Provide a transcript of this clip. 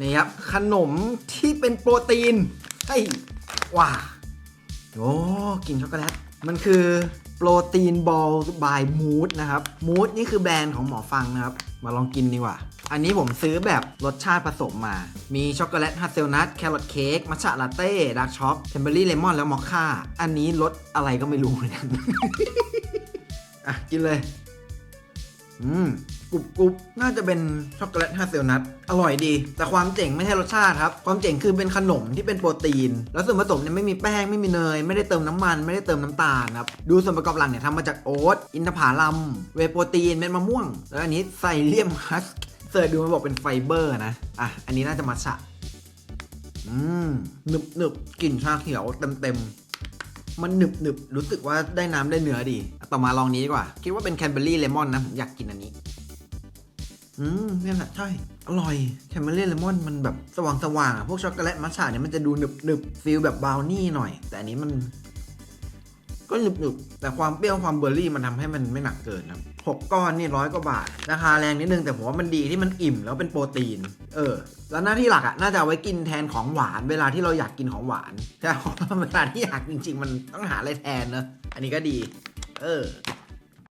นี่ครับขนมที่เป็นโปรตีนไอ้ยว้าโอ้กลินช็อกโกแลตมันคือโปรตีนบอลบายมูดนะครับมูดนี่คือแบรนด์ของหมอฟังนะครับ มาลองกินดีกว่า อันนี้ผมซื้อแบบรสชาติผสมมา มีช็อกโกแลตฮัสเซลนัทแครอทเค้กมัชฉะลาเต้ดาร์กช็อกเทมเบอรี่เลมอนแล้วมอคค่า อันนี้รสอะไรก็ไม่รู้เหมือนกันอะ กินเลย อืม กรุบกรุบน่าจะเป็นช็อกโกแลตฮาเซลนัทอร่อยดี แต่ความเจ๋งไม่ใช่รสชาติครับ ความเจ๋งคือเป็นขนมที่เป็นโปรตีน แล้วส่วนผสมเนี่ยไม่มีแป้งไม่มีเนย ไม่ได้เติมน้ำมัน ไม่ได้เติมน้ำตาลครับ ดูส่วนประกอบหลักเนี่ยทำมาจากโอ๊ตอินทผลัม เวโปรตีนเม็ดมะม่วง แล้วอันนี้ไซเลียมฮัสเสิร์ชดูมันบอกเป็นไฟเบอร์นะอะอันนี้น่าจะมาฉะอืมหนึบหนึบกลิ่นชาเขียวเต็มเต็มมันหนึบหนึบรู้สึกว่าได้น้ำได้เนื้อดี ต่อมาลองนี้ดีกว่า คิดว่าเป็นแคนเบอรี่เลมอนนะ ผมอยากกินอันนี้ อืมนี่แหละใช่อร่อยแคนเบอรี่เลมอนมันแบบสว่างสว่างๆอะพวกช็อกโกแลตมัทฉะเนี่ยมันจะดูหนึบหนึบฟีลแบบบราวนี่หน่อย แต่อันนี้มัน ก็หนึบหนึบแต่ความเปรี้ยวความเบอร์รี่มันทำให้มันไม่หนักเกินนะหกก้อนนี่ร้อยกว่าบาท ราคาแรงนิดนึงแต่ผมว่ามันดีที่มันอิ่มแล้วเป็นโปรตีน เออ แล้วหน้าที่หลักอะน่าจะไว้กินแทนของหวาน เวลาที่เราอยากกินของหวานแต่เวลาที่อยากจริง ๆ มันต้องหาอะไรแทนเนอะอันนี้ก็ดี เออ